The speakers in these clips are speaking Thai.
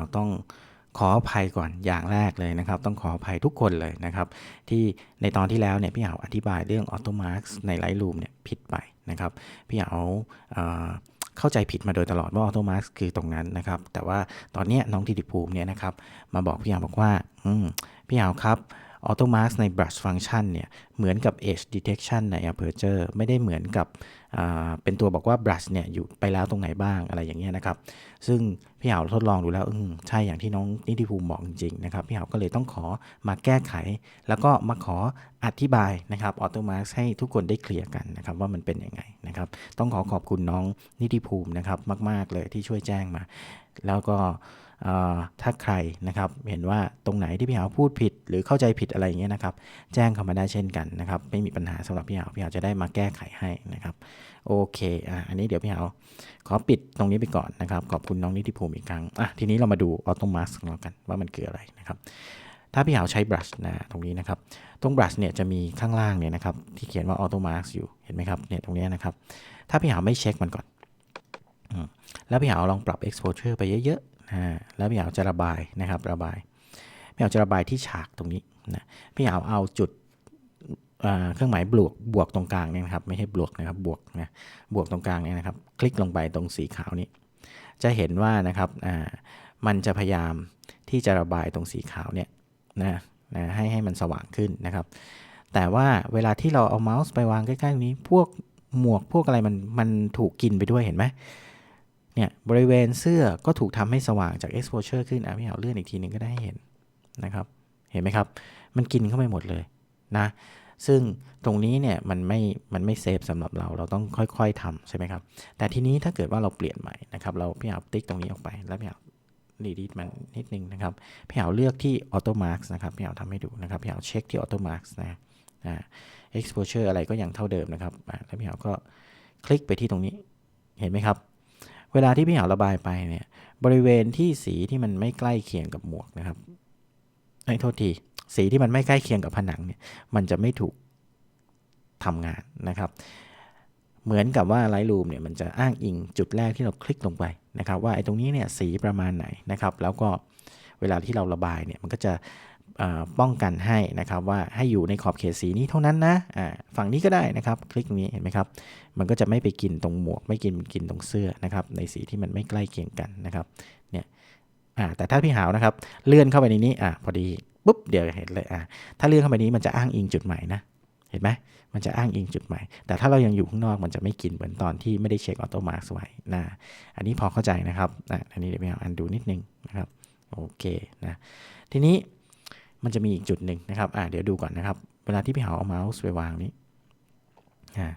าวต้องขออภัยก่อนอย่างแรกเลยนะครับ ต้องขออภัยทุกคนเลยนะครับ ที่ในตอนที่แล้วเนี่ยพี่เหาอธิบายเรื่อง Auto Marks ในไลท์รูมเนี่ยผิดไปนะครับ พี่เหาเเข้าใจผิดมาโดยตลอดว่า Auto Marks คือตรงนั้นนะครับ แต่ว่าตอนนี้น้องทิติภูมิเนี่ยนะครับ มาบอกพี่เหาบอกว่าอืมพี่เหาครับ Auto Mask ใน brush function เนี่ยเหมือนกับ edge detection ใน aperture ไม่ได้เหมือนกับเป็นตัวบอกว่า brush เนี่ยอยู่ไปแล้วตรงไหนบ้างอะไรอย่างเงี้ยนะครับ ซึ่งพี่เหาทดลองดูแล้วอืมใช่อย่างที่น้องนิติภูมิบอกจริงๆนะครับพี่เหาก็เลยต้องขอมาแก้ไข แล้วก็มาขออธิบายนะครับ Auto Mask ให้ทุกคนได้เคลียร์กันนะครับว่ามันเป็นยังไง นะครับ ต้องขอขอบคุณน้องนิติภูมินะครับมาก ๆ เลยที่ช่วยแจ้งมา แล้วก็ถ้าใครนะครับเห็นว่าตรงไหนที่พี่หาวพูดผิด หรือเข้าใจผิดอะไรอย่างเงี้ยนะครับ แจ้งเข้ามาได้เช่นกันนะครับ ไม่มีปัญหาสำหรับพี่หาวพี่หาวจะได้มาแก้ไขให้นะครับ โอเคอะอันนี้เดี๋ยวพี่หาวขอปิดตรงนี้ไปก่อนนะครับ ขอบคุณน้องนิติภูมิอีกครั้งอะทีนี้เรามาดูออโตมัสกันกันว่ามันคืออะไรนะครับ ถ้าพี่หาวใช้บรัชนะตรงนี้นะครับ ตรงบรัชเนี่ยจะมีข้างล่างเนี่ยนะครับที่เขียนว่าออโตมาร์อยู่เห็นไหมครับเนี่ยตรงนี้นะครับ ถ้าพี่หาวไม่เช็คมันก่อนอแล้วพี่หาวลองปรับ exposure ไปเยอะๆอ่าแล้วพี่หาวจะระบายนะครับระบายพี่หาวจะระบายที่ฉากตรงนี้นะพี่หาวเอาจุดเครื่องหมายบวกบวกตรงกลางเนี่ยนะครับไม่ใช่บวกนะครับบวกนะบวกตรงกลางเนี่ยนะครับ คลิกลงไปตรงสีขาวนี้ จะเห็นว่านะครับอ่ามันจะพยายามที่จะระบายตรงสีขาวเนี่ย นะนะให้ให้มันสว่างขึ้นนะครับ แต่ว่าเวลาที่เราเอาเมาส์ไปวางใกล้ๆตรงนี้ พวกหมวกพวกอะไรมันมันถูกกินไปด้วยเห็นไหมเนี่ยบริเวณเสื้อก็ถูกทำให้สว่างจาก exposure ขึ้นอะพี่เอาเลื่อนอีกทีหนึ่งก็ได้ให้เห็นนะครับ เห็นไหมครับ มันกินเข้าไปหมดเลยนะ ซึ่งตรงนี้เนี่ยมันไม่ มันไม่เซฟสำหรับเรา เราต้องค่อยๆทำใช่ไหมครับ แต่ทีนี้ถ้าเกิดว่าเราเปลี่ยนใหม่นะครับ เราพี่เอาติ๊กตรงนี้ออกไปแล้วพี่เอา รีดีดมันนิดนึงนะครับพี่เอาเลือกที่ Auto Marks นะครับพี่เอาทำให้ดูนะครับพี่เอาเช็คที่ Auto Marks นะอ่า exposure อะไรก็ยังเท่าเดิมนะครับแล้วพี่เอาก็คลิกไปที่ตรงนี้เห็นไหมครับ เวลาที่พี่เอาระบายไปเนี่ยบริเวณที่สีที่มันไม่ใกล้เคียงกับหมวกนะครับไอ้โทษทีสีที่มันไม่ใกล้เคียงกับผนังเนี่ยมันจะไม่ถูกทำงานนะครับ เหมือนกับว่า Lightroom เนี่ยมันจะอ้างอิงจุดแรกที่เราคลิกลงไปนะครับว่าไอ้ตรงนี้เนี่ยสีประมาณไหนนะครับแล้วก็เวลาที่เราระบายเนี่ยมันก็จะป้องกันให้นะครับว่าให้อยู่ในขอบเขตสีนี้เท่านั้นนะฝั่งนี้ก็ได้นะครับ คลิกนี้เห็นไหมครับ มันก็จะไม่ไปกินตรงหมวก ไม่กินกินตรงเสื้อนะครับ ในสีที่มันไม่ใกล้เคียงกันนะครับเนี่ยแต่ถ้าพี่หาวนะครับ เลื่อนเข้าไปในนี้อ่าพอดีปุ๊บเดี๋ยวเห็นเลยอ่าถ้าเลื่อนเข้าไปนี้มันจะอ้างอิงจุดใหม่นะ เห็นไหมมันจะอ้างอิงจุดใหม่แต่ถ้าเรายังอยู่ข้างนอกมันจะไม่กินเหมือนตอนที่ไม่ได้เช็คออโตมาร์กไว้นะอันนี้พอเข้าใจนะครับนะอันนี้เดี๋ยวพี่เอาอันดูนิดนึงนะครับโอเคนะทีนี้มันจะมีอีกจุดหนึ่งนะครับอ่าเดี๋ยวดูก่อนนะครับ เวลาที่พี่เอาเอาเมาส์ไปวางนี้อ่า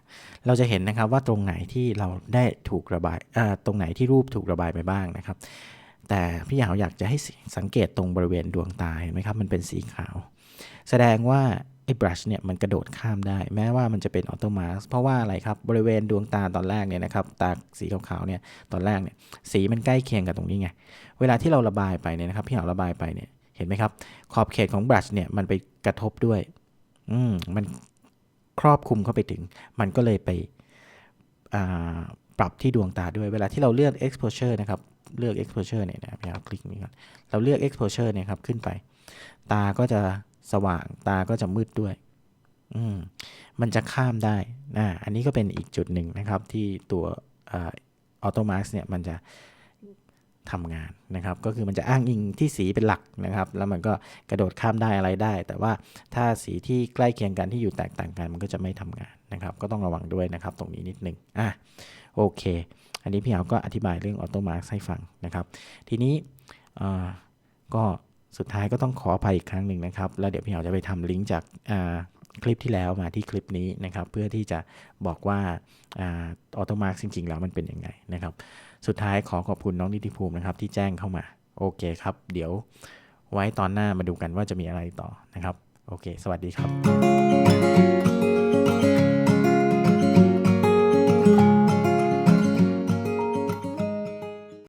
เราจะเห็นนะครับว่าตรงไหนที่เราได้ถูกระบายอ่าตรงไหนที่รูปถูกระบายไปบ้างนะครับ แต่พี่หาวอยากจะให้สังเกตตรงบริเวณดวงตาเห็นไหมครับมันเป็นสีขาว แสดงว่า ไอ้บรัชเนี่ยมันกระโดดข้ามได้ แม้ว่ามันจะเป็นออโตมาสเพราะว่าอะไรครับ บริเวณดวงตาตอนแรกเนี่ยนะครับ ตาสีขาวๆเนี่ยตอนแรกเนี่ยสีมันใกล้เคียงกับตรงนี้ไง เวลาที่เราระบายไปเนี่ยนะครับพี่หาระบายไปเนี่ยเห็นไหมครับ ขอบเขตของบรัชเนี่ยมันไปกระทบด้วย อืมมันครอบคลุมเข้าไปถึง มันก็เลยไปอ่าปรับที่ดวงตาด้วยเวลาที่เราเลือก exposure นะครับเลือก exposure เนี่ยนะพี่เอาคลิกนี้ก่อนเราเลือก exposure เนี่ยครับขึ้นไป ตาก็จะ สว่างตาก็จะมืดด้วย อืมมันจะข้ามได้นะอันนี้ก็เป็นอีกจุดหนึ่งนะครับที่ตัวออโตมาร์เนี่ยมันจะทำงานนะครับ ก็คือมันจะอ้างอิงที่สีเป็นหลักนะครับ แล้วมันก็กระโดดข้ามได้อะไรได้ แต่ว่าถ้าสีที่ใกล้เคียงกันที่อยู่แตกต่างกันมันก็จะไม่ทำงานนะครับ ก็ต้องระวังด้วยนะครับ ตรงนี้นิดนึงอะโอเค อันนี้พี่เอาก็อธิบายเรื่องออโตมาร์ให้ฟังนะครับ ทีนี้ก็ สุดท้ายก็ต้องขออภัยอีกครั้งหนึ่งนะครับ แล้วเดี๋ยวพี่เอาจะไปทำลิงก์จากาคลิปที่แล้วมาที่คลิปนี้นะครับ เพื่อที่จะบอกว่าออโตมาร์กจริงๆ แล้วมันเป็นยังไงนะครับ สุดท้ายขอขอบคุณน้องนิติภูมินะครับที่แจ้งเข้ามา โอเคครับ เดี๋ยวไว้ตอนหน้ามาดูกันว่าจะมีอะไรต่อนะครับ โอเค สวัสดีครับ